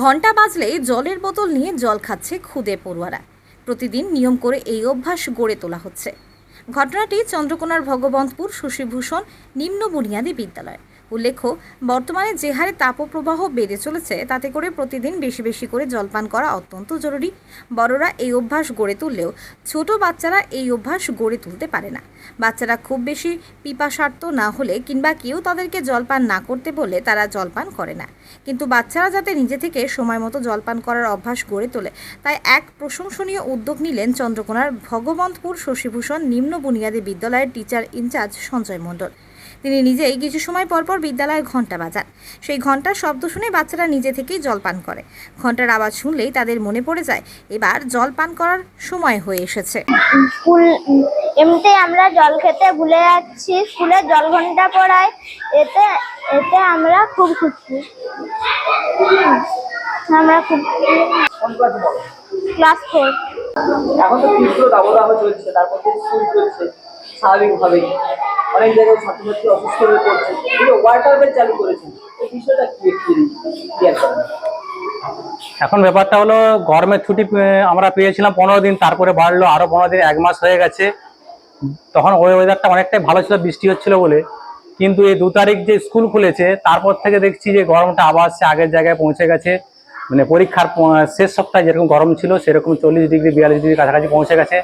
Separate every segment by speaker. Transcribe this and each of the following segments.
Speaker 1: ঘণ্টা বাজলেই জলের বোতল নিয়ে জল খাচ্ছে খুদে পড়ুয়ারা। প্রতিদিন নিয়ম করে এই অভ্যাস গড়ে তোলা হচ্ছে। ঘটনাটি চন্দ্রকোনার ভগবন্তপুর, শশীভূষণ নিম্ন বুনিয়াদী বিদ্যালয়। উল্লেখ্য, বর্তমানে যে হারে তাপপ্রবাহ বেড়ে চলেছে, তাতে করে প্রতিদিন বেশি বেশি করে জলপান করা অত্যন্ত জরুরি। বড়রা এই অভ্যাস গড়ে তুললেও ছোট বাচ্চারা এই অভ্যাস গড়ে তুলতে পারে না। বাচ্চারা খুব বেশি পিপাসার্ত না হলে কিংবা কেউ তাদেরকে জলপান না করতে বলে তারা জলপান করে না। কিন্তু বাচ্চারা যাতে নিজে থেকে সময় মতো জলপান করার অভ্যাস গড়ে তোলে, তাই এক প্রশংসনীয় উদ্যোগ নিলেন চন্দ্রকোনার ভগবন্তপুর শশীভূষণ নিম্ন বুনিয়াদী বিদ্যালয়ের টিচার ইনচার্জ সঞ্জয় মণ্ডল। তিনি নিজেই কিছু সময় পরপর বিদ্যালয়ে ঘণ্টা বাজান। সেই ঘণ্টার শব্দ শুনে বাচ্চারা নিজে থেকেই জলপান করে। ঘণ্টার আওয়াজ শুনলেই তাদের মনে পড়ে যায় এবার জলপান করার সময় হয়ে এসেছে।
Speaker 2: স্কুল এমনিতে আমরা জল খেতে ভুলে যাচ্ছি। স্কুলে জল ঘণ্টা পড়ায় এতে এতে আমরা খুব খুশি। আমরা খুব
Speaker 3: ক্লাসে
Speaker 2: ফোর।
Speaker 3: এখন তো তীব্র দাবদাহ চলছে তারপর স্কুল চলছে স্বাভাবিকভাবেই। অনেক জায়গায় ছাত্রছাত্রী অসুস্থ হয়ে পড়ছে। ওয়াটার বেল চালু করেছেন এই বিষয়টা কি
Speaker 4: এখন ব্যাপারটা হলো, গরমের ছুটি আমরা পেয়েছিলাম পনেরো দিন, তারপরে বাড়লো, আরও পনেরো দিন, এক মাস হয়ে গেছে। তখন ওই ওয়েদারটা অনেকটাই ভালো ছিল, বৃষ্টি হচ্ছিল বলে। কিন্তু এই দু তারিখ যে স্কুল খুলেছে, তারপর থেকে দেখছি যে গরমটা আবার সে আগের জায়গায় পৌঁছে গেছে। মানে পরীক্ষার শেষ সপ্তাহে যেরকম গরম ছিল, সেরকম চল্লিশ ডিগ্রি, বিয়াল্লিশ ডিগ্রি কাছাকাছি পৌঁছে গেছে।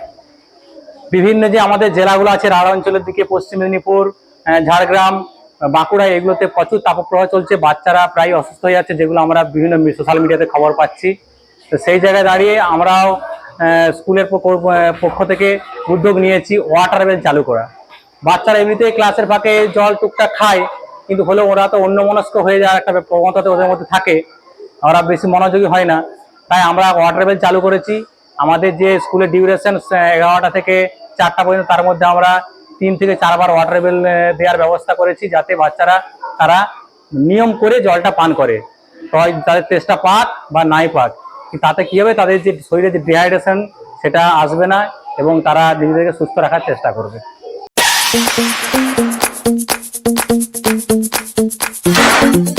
Speaker 4: বিভিন্ন যে আমাদের জেলাগুলো আছে রাঢ় অঞ্চলের দিকে, পশ্চিম মেদিনীপুর ঝাড়গ্রাম, বাঁকুড়া, এগুলোতে প্রচুর তাপপ্রবাহ চলছে। বাচ্চারা প্রায় অসুস্থ হয়ে যাচ্ছে, যেগুলো আমরা বিভিন্ন সোশ্যাল মিডিয়াতে খবর পাচ্ছি। তো সেই জায়গায় দাঁড়িয়ে আমরাও স্কুলের পক্ষ- থেকে উদ্যোগ নিয়েছি ওয়াটার বেল চালু করা। বাচ্চারা এমনিতেই ক্লাসের ফাঁকে জল টুকটাক খায়, কিন্তু হলেও ওরা তো অন্য মনস্ক হয়ে যাওয়ার একটা প্রবণতা ওদের মধ্যে থাকে। ওরা বেশি মনোযোগী হয় না। তাই আমরা ওয়াটার বেল চালু করেছি। আমাদের যে স্কুলের ডিউরেশন এগারোটা থেকে চারটা পর্যন্ত তার মধ্যে আমরা তিন থেকে চারবার ওয়াটার বেল দেওয়ার ব্যবস্থা করেছি যাতে বাচ্চারা তারা নিয়ম করে জলটা পান করে। তাদের তেষ্টা পাক বা নাই পাক। তাতে কি হবে? তাদের যে শরীরে যে ডিহাইড্রেশন সেটা আসবে না এবং তারা নিজেদেরকে সুস্থ রাখার চেষ্টা করবে।
Speaker 1: Thank